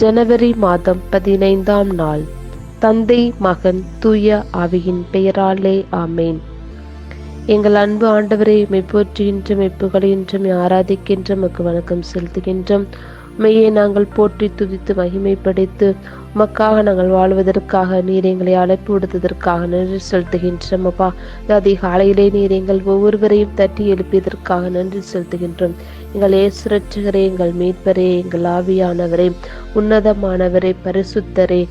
ஜனவரி மாதம் பதினைந்தாம் நாள். தந்தை மகன் தூய ஆவியின் பெயராலே ஆமேன். எங்கள் அன்பு ஆண்டவரை மெய்ப்போற்றுகின்ற மெப்புகளையின்றும் ஆராதிக்கின்ற மக்கு வணக்கம் செலுத்துகின்றோம். மெய்யை நாங்கள் போற்றி துதித்து மகிமைப்படுத்து உமக்காக நாங்கள் வாழ்வதற்காக நீர் எங்களை அழைப்பு விடுத்ததற்காக நன்றி செலுத்துகின்றோம் அப்பா இந்த அதிகாலையிலே நீர் எங்கள் ஒவ்வொருவரையும் தட்டி எழுப்பியதற்காக நன்றி செலுத்துகின்றோம். எங்கள் ஏசுரட்சகரே எங்கள் மீட்பரே எங்கள் ஆவியானவரே உன்னதமானவரே பரிசுத்தரே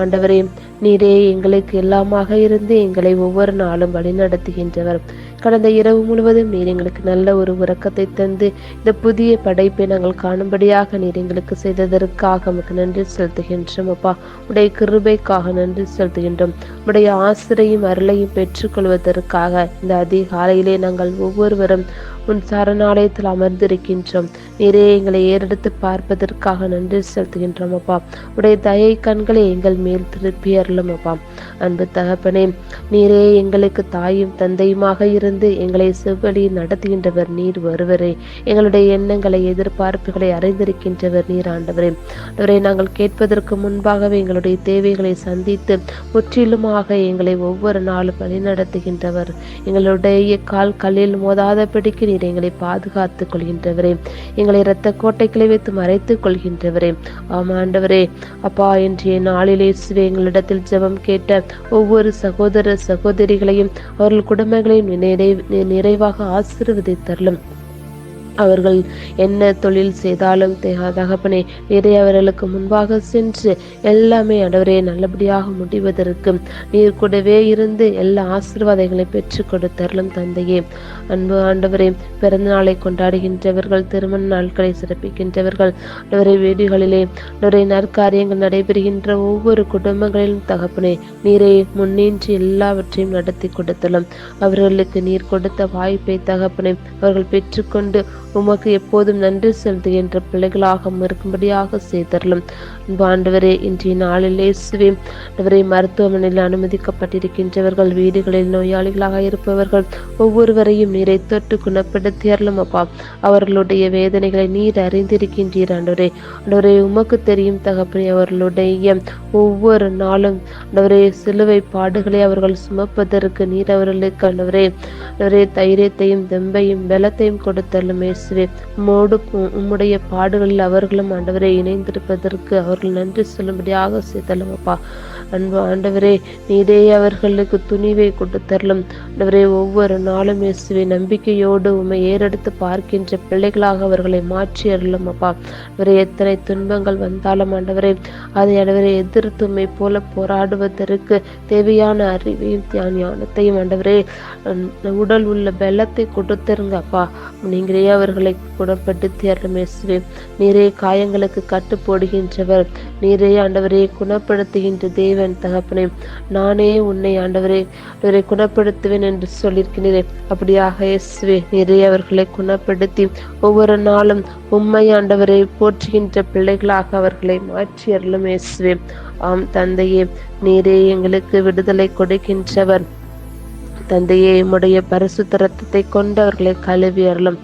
ஆண்டவரே. நீரே எங்களுக்கு எல்லாமாக இருந்து எங்களை ஒவ்வொரு நாளும் வழிநடத்துகின்றவர். கடந்த இரவு முழுவதும் நீர் எங்களுக்கு நல்ல ஒரு உறக்கத்தை தந்து இந்த புதிய படைப்பை நாங்கள் காணும்படியாக நீர் எங்களுக்கு செய்ததற்காக உமக்கு நன்றி செலுத்துகின்றோம் அப்பா. உடைய கிருபைக்காக நன்றி செலுத்துகின்றோம். உடைய ஆசிரையும் அருளையும் பெற்றுக்கொள்வதற்காக இந்த அதிகாலையிலே நாங்கள் ஒவ்வொருவரும் உன் சரணாலயத்தில் அமர்ந்திருக்கின்றோம். நீரே எங்களை ஏறெடுத்து பார்ப்பதற்காக நன்றி செலுத்துகின்றோம் அப்பா. உடைய தயை கண்களை எங்கள் மேல் திருப்பி அருளும் அப்பா. அன்பு தகப்பனே நீரே எங்களுக்கு தாயும் தந்தையுமாக இருந்து எங்களை செவ்வழி நடத்துகின்றவர் நீர் வருவரே எங்களுடைய எண்ணங்களை எதிர்பார்ப்புகளை அறிந்திருக்கின்றவர் நீர் ஆண்டவரே. அவரை நாங்கள் கேட்பதற்கு முன்பாகவே எங்களுடைய தேவைகளை சந்தித்து முற்றிலுமாக எங்களை ஒவ்வொரு நாளும் வழிநடத்துகின்றவர். எங்களுடைய கால் கல்லில் மோதாதபடிக்கு நீர் எங்களை பாதுகாத்துக் கொள்கின்றவரே. எங்களை இரத்த கோட்டைகளை வைத்து மறைத்துக் கொள்கின்றவரே. ஆமாண்டவரே அப்பா இன்றைய நாளிலே இயேசுவே எங்களிடத்தில் ஜெபம் கேட்ட ஒவ்வொரு சகோதர சகோதரிகளையும் அவர்கள் குடும்பங்களையும் நிறை- நிறைவாக ஆசீர்வதித்தருளும் அவர்கள் என்ன தொழில் செய்தாலும் தகப்பனே நீரை அவர்களுக்கு முன்பாக சென்று எல்லாமே அடவரே நல்லபடியாக முடிவதற்கு நீர் கூடவே இருந்து எல்லா ஆசீர்வாதங்களை பெற்றுக் கொடுத்தருளும் தந்தையே. அன்பு ஆண்டவரே பிறந்த நாளை கொண்டாடுகின்றவர்கள் திருமண நாட்களை சிறப்பிக்கின்றவர்கள் ஆண்டவரே வீடுகளிலே ஆண்டவரே நற்காரியங்கள் நடைபெறுகின்ற ஒவ்வொரு குடும்பங்களிலும் தகப்பனே நீரை முன்னின்று எல்லாவற்றையும் நடத்தி கொடுத்தலும் அவர்களுக்கு நீர் கொடுத்த வாய்ப்பை தகப்பனே அவர்கள் பெற்றுக்கொண்டு உமக்கு எப்போதும் நன்றி செலுத்துகின்ற பிள்ளைகளாக இருக்கும்படியாக செய்தரலும் ஆண்டவரே இன்றைய நாளில் இயேசுவே ஆண்டவரே மருத்துவமனையில் அனுமதிக்கப்பட்டிருக்கின்றவர்கள் வீடுகளில் நோயாளிகளாக இருப்பவர்கள் ஒவ்வொருவரையும் நீரை தொட்டு குணப்படுத்தி அருளும் அப்பா. அவர்களுடைய வேதனைகளை நீர் அறிந்திருக்கின்றீர் ஆண்டவரே. ஆண்டவரே உமக்கு தெரியும் தகப்பனே அவர்களுடைய ஒவ்வொரு நாளும் ஆண்டவரே சிலுவை பாடுகளை அவர்கள் சுமப்பதற்கு நீர் அவர்களுக்கு ஆண்டவரே ஆண்டவரே தைரியத்தையும் தெம்பையும் பலத்தையும் கொடுத்தல்லும் இயேசுவே உம்மோடு உம்முடைய பாடுகளில் அவர்களும் ஆண்டவரே இணைந்திருப்பதற்கு அவர்கள் நன்றி சொல்லும்படியாக செய்தலும் அப்பா அன்பு ஆண்டவரே நீரே அவர்களுக்கு துணிவை கொடுத்தரலும் ஆண்டவரே ஒவ்வொரு நாளும் இயேசுவே நம்பிக்கையோடு உம்மை ஏறெடுத்து பார்க்கின்ற பிள்ளைகளாக அவர்களை மாற்றி அருளும் அப்பா அவரை எத்தனை துன்பங்கள் வந்தாலும் ஆண்டவரே அதை ஆண்டவரை எதிர்த்து உம்மை போல போராடுவதற்கு தேவையான அறிவையும் ஞானத்தையும் ஆண்டவரே உடல் உள்ள பலத்தை கொடுத்துருங்க அப்பா நீங்களே அவர்களை குணப்படுத்தி அருளும் நீரே காயங்களுக்கு கட்டு போடுகின்றவர். நீரே ஆண்டவரே குணப்படுத்துகின்ற தேவன் தகப்பனே. நானே உன்னை ஆண்டவரே ஆண்டவரை குணப்படுத்துவேன் என்று சொல்லியிருக்கிறீரே. அப்படியாக இயேசுவே நீரே அவர்களை குணப்படுத்தி ஒவ்வொரு நாளும் உம்மை ஆண்டவரை போற்றுகின்ற பிள்ளைகளாக அவர்களை மாற்றி அருளும் இயேசுவே. ஆம் தந்தையே நீரே எங்களுக்கு விடுதலை கொடுக்கின்றவர். தந்தையே உம்முடைய பரிசுத்த ரத்தத்தை கொண்டவர்களை கழுவி அருளும்.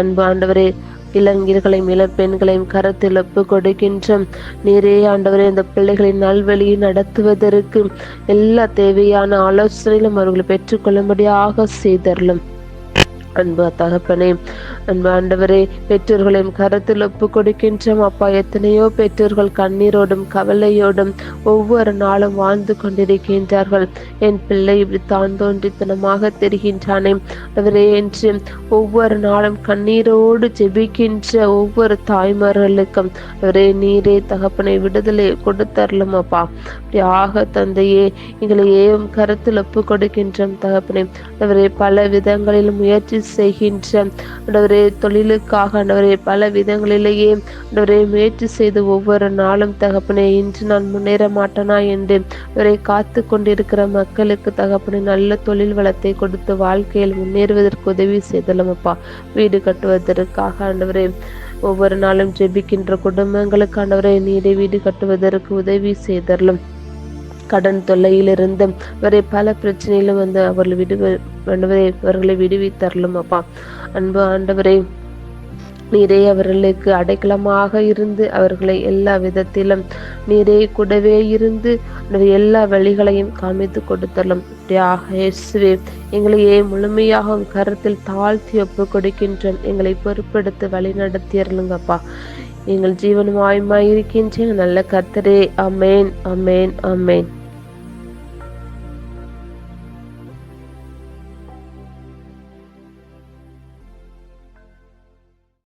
அன்பு ஆண்டவரே இளைஞர்களையும் இளப்பெண்களையும் கரத்தில் ஒப்பு கொடுக்கின்றோம் நீரே ஆண்டவரே இந்த பிள்ளைகளின் நல்வழியை நடத்துவதற்கு எல்லா தேவையான ஆலோசனையிலும் அவர்களை பெற்றுக்கொள்ளும்படியாக செய்தரலும் அன்பு தகப்பனே அன்பு ஆண்டவரே பெற்றோர்களையும் கருத்தில் ஒப்பு கொடுக்கின்றோம் அப்பா எத்தனையோ பெற்றோர்கள் கண்ணீரோடும் கவலையோடும் ஒவ்வொரு நாளும் வாழ்ந்து கொண்டிருக்கின்றார்கள். என் பிள்ளை இப்படி தான் தோன்றித்தனமாக தெரிகின்றானே. அவரே என்று ஒவ்வொரு நாளும் கண்ணீரோடு ஜெபிக்கின்ற ஒவ்வொரு தாய்மார்களுக்கும் அவரே நீரே தகப்பனை விடுதலை கொடுத்தரலும் அப்பா. அப்படி ஆக தந்தையே எங்களை ஏவும் கருத்தில் ஒப்பு கொடுக்கின்றோம் தகப்பனே. அவரே பல விதங்களில் முயற்சி செய்கின்ற ஆண்டவரே தொழிலுக்காக ஆண்டவரே பல விதங்களிலேயே ஆண்டவரே முயற்சி செய்து ஒவ்வொரு நாளும் தகப்பனே இன்று நான் முன்னேற மாட்டேனா என்று அவரை காத்து கொண்டிருக்கிற மக்களுக்கு தகப்பனே நல்ல தொழில் வளத்தை கொடுத்து வாழ்க்கையில் முன்னேறுவதற்கு உதவி செய்தலும் அப்பா. வீடு கட்டுவதற்காக ஆண்டவரே ஒவ்வொரு நாளும் ஜெபிக்கின்ற குடும்பங்களுக்கு ஆண்டவரே நீரை வீடு கட்டுவதற்கு உதவி செய்தரலும். கடன் தொல்லையிலிருந்து வரை பல பிரச்சனையிலும் வந்து அவர்கள் விடுவ ஆண்டவரே அவர்களை விடுவித்தரலும் அப்பா. அன்பு ஆண்டவரே நீரே அவர்களுக்கு அடைக்கலமாக இருந்து அவர்களை எல்லா விதத்திலும் நீரே கூடவே இருந்து எல்லா வழிகளையும் காமித்து கொடுத்தலும் இயேசுவே எங்களையே முழுமையாக கருத்தில் தாழ்த்தி ஒப்பு கொடுக்கின்றோம் எங்களை பொறுப்படுத்த வழி நடத்தியருளுங்கப்பா எங்கள் ஜீவனுமாயுமாய் இருக்கின்ற நல்ல கத்தரே அமேன் அமேன் அமேன்